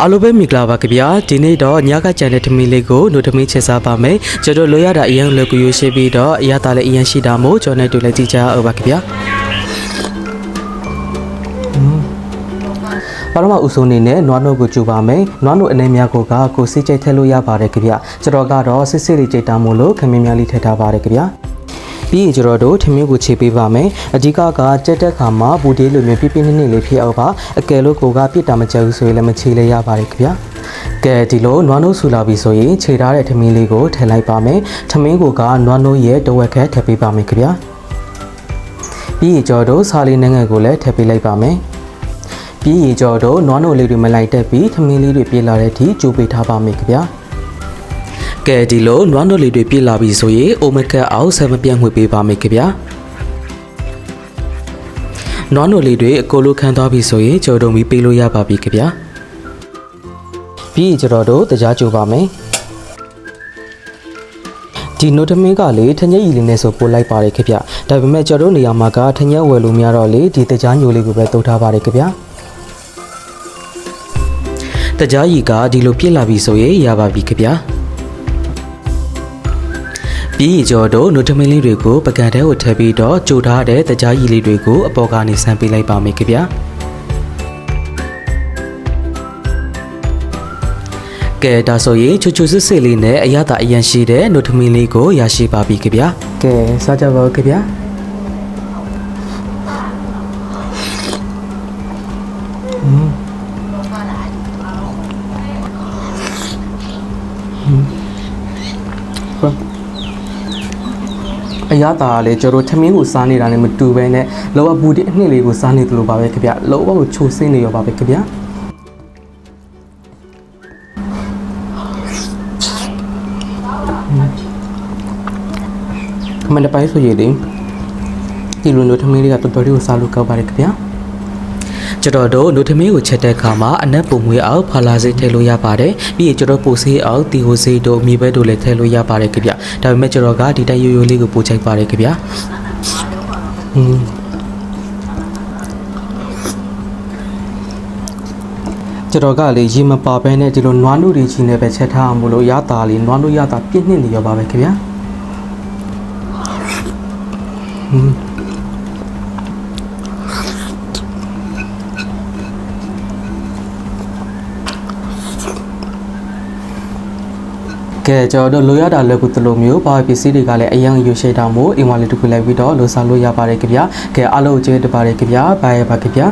အားလုံးပဲမင်္ဂလာပါခင်ဗျာဒီနေ့တော့ညကကြံတဲ့ထမင်းလေးကိုနှုတ်ထမင်းချက်စားပါမယ်ကျွန်တော်လိုရတာအရင်လက်ကူရွှေရှိပြီးတော့အရသာလည်းအရင်ရှိတာမို့ကျွန်တော်နဲ့တူလည်းကြည့်ကြအောင်ပါခင်ဗျာပထမဦးဆုံးအနေနဲ့နွားနို့ကိုကြူပါမယ်နွားနို့အနေများကိုကကိုစစ်ကြိတ်ထည့်လို့ရပါတယ်ခင်ဗျာကျွန်တော်ကတော့စစ်စစ်လေးကြိတ်တာမို့လို့ခမင်းများလေးထည့်ထားပါတယ်ခင်ဗျာ ပြီးရင်ကျွန်တော်တို့ထမင်းကိုခြေပေးပါမယ်အဓိကကကြက်တက်ခါမှာဘူတေးလိုမျိုးပြပြနစ်နစ်လေးဖြစ်အောင်ပါအကယ်လို့ကိုကပြစ်တာမကြဘူးဆိုရင်လည်းမခြေလဲရပါတယ်ခင်ဗျာကဲဒီလိုနွားနို့ဆူလာပြီဆိုရင်ခြေထားတဲ့ထမင်းလေးကိုထည့်လိုက်ပါမယ်ထမင်းကိုကနွားနို့ရဲ့တဝက်ခက်ထည့်ပေးပါမယ်ခင်ဗျာပြီးရင်ကျွန်တော်တို့စားလေးနှငယ်ကိုလည်းထည့်ပေးလိုက်ပါမယ်ပြီးရင်ကျွန်တော်တို့နွားနို့လေးတွေမလိုက်တက်ပြီးထမင်းလေးတွေပြေးလာတဲ့အထိကြိုးပေးထားပါမယ်ခင်ဗျာ ကဲဒီလိုနွားနို့လေးတွေပြေးလာပြီဆိုရင်အိုမကတ်အောင်ဆက်မပြတ်ငွေပေးပါမယ်ခင်ဗျာနွားနို့လေးတွေအကိုလိုခံသွားပြီဆိုရင်ကြော်တုံပြီးပေးလို့ရပါပြီခင်ဗျာပြီးရင်ကျွန်တော်တို့တရားကြိုပါမယ်ဒီနို့ထမင်းကလေထညက်ရည်လေးနဲ့ဆိုပို့လိုက်ပါတယ်ခင်ဗျဒါပေမဲ့ကျွန်တော်တို့နေရာမှာကထညက်ဝယ်လို့မရတော့လေဒီတရားညိုလေးကိုပဲတုတ်ထားပါတယ်ခင်ဗျတရားရည်ကဒီလိုပြစ်လာပြီဆိုရင်ရပါပြီခင်ဗျာ ပြီးရင်ကျော်တို့နုထမင်းလေးတွေကိုပကံထဲကိုထည့်ပြီးတော့ကြိုထားတဲ့တရားရည်လေးတွေကိုအပေါ်ကနေဆန်းပေးလိုက်ပါမယ်ခင်ဗျာကဲဒါဆိုရင်ချူချူစစ်စစ်လေးနဲ့အရသာအရန်ရှိတဲ့နုထမင်းလေးကိုရရှိပါပြီခင်ဗျာကဲစားကြပါဦးခင်ဗျာ အရသာကလည်းကျွန်တော်ထမင်းကိုစားနေတာနဲ့မတူပဲနဲ့လောဘဘူးဒီအနှစ်လေးကိုစားနေသလိုပါပဲခင်ဗျလောဘကိုချိုးစင်းနေရောပါပဲခင်ဗျာခမန်တပိုင်းဆိုရည်ဒီဒီလိုမျိုးထမင်းလေးကတော်တော်လေးကိုစားလို့ကောက်ပါတယ်ခင်ဗျာ ကျွန်တော်တို့နှုတ်ထမင်းကိုချက်တဲ့အခါမှာအနက်ပုံမွေးအောင်ဖာလာစေးထည့်လို့ရပါတယ်ပြီးရင်ကျွန်တော်ပိုဆေးအောင်တီဟိုဆေးတို့မြေပဲတို့လည်းထည့်လို့ရပါတယ်ခင်ဗျဒါပေမဲ့ကျွန်တော်ကဒီတိုက်ရိုးရိုးလေးကိုပိုချိုက်ပါတယ်ခင်ဗျဟင်းကျွန်တော်ကလေရေမပါဘဲနဲ့ဒီလိုနွားနုတွေကြီးနဲ့ပဲချက်ထားအောင်မလို့ရတာလေနွားနုရတာပြည့်နှစ်နေရောပါပဲခင်ဗျာဟင်း ကဲကျွန်တော်တို့လိုရတာလက်ကူတလိုမျိုးပါပစ္စည်းတွေကလည်းအရင်ရွှေရှိတာမို့အင်ဝါလေးတစ်ခုလိုက်ပြီးတော့လိုစားလို့ရပါတယ်ခင်ဗျာကဲအားလုံးကျေးဇူးတင်ပါတယ်ခင်ဗျာဘိုင်ပါခင်ဗျာ